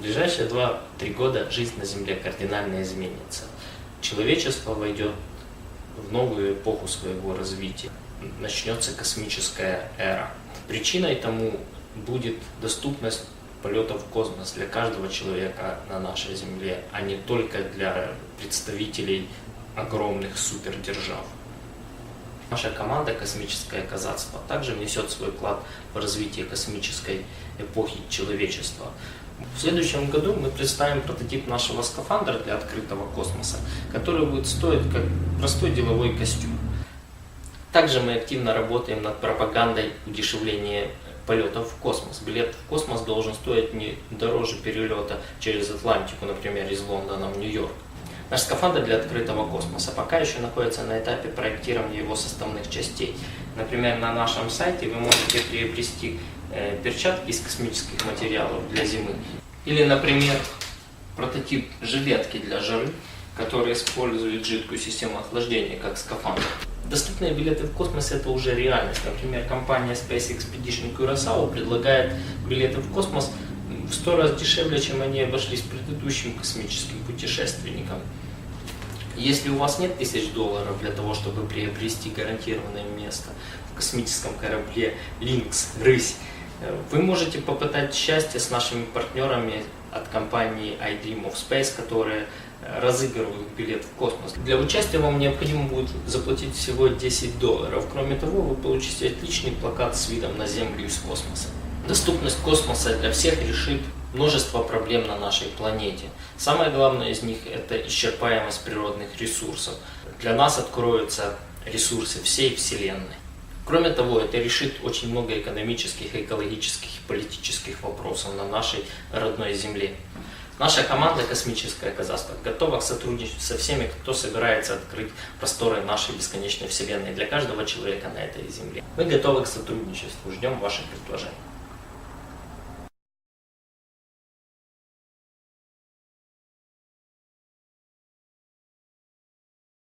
ближайшие 2-3 года жизнь на Земле кардинально изменится. Человечество войдет в новую эпоху своего развития. Начнется космическая эра. Причиной тому будет доступность полета в космос для каждого человека на нашей Земле, а не только для представителей огромных супердержав. Наша команда «Космическое казацтво» также внесет свой вклад в развитие космической эпохи человечества. В следующем году мы представим прототип нашего скафандра для открытого космоса, который будет стоить как простой деловой костюм. Также мы активно работаем над пропагандой удешевления полетов в космос. Билет в космос должен стоить не дороже перелета через Атлантику, например, из Лондона в Нью-Йорк. Наш скафандр для открытого космоса пока еще находится на этапе проектирования его составных частей. Например, на нашем сайте вы можете приобрести перчатки из космических материалов для зимы. Или, например, прототип жилетки для жары, который использует жидкую систему охлаждения, как скафандр. Доступные билеты в космос это уже реальность. Например, компания Space Expedition Curaçao предлагает билеты в космос в сто раз дешевле, чем они обошлись предыдущим космическим путешественникам. Если у вас нет тысяч долларов для того, чтобы приобрести гарантированное место в космическом корабле Lynx, Рысь, э, вы можете попытать счастье с нашими партнерами от компании iDream of Space, которые э, разыгрывают билет в космос. Для участия вам необходимо будет заплатить всего 10 долларов. Кроме того, вы получите отличный плакат с видом на Землю из космоса. Доступность космоса для всех решит множество проблем на нашей планете. Самое главное из них – это исчерпаемость природных ресурсов. Для нас откроются ресурсы всей Вселенной. Кроме того, это решит очень много экономических, экологических и политических вопросов на нашей родной Земле. Наша команда «Космическое казахство» готова к сотрудничеству со всеми, кто собирается открыть просторы нашей бесконечной Вселенной для каждого человека на этой Земле. Мы готовы к сотрудничеству, ждем ваших предложений.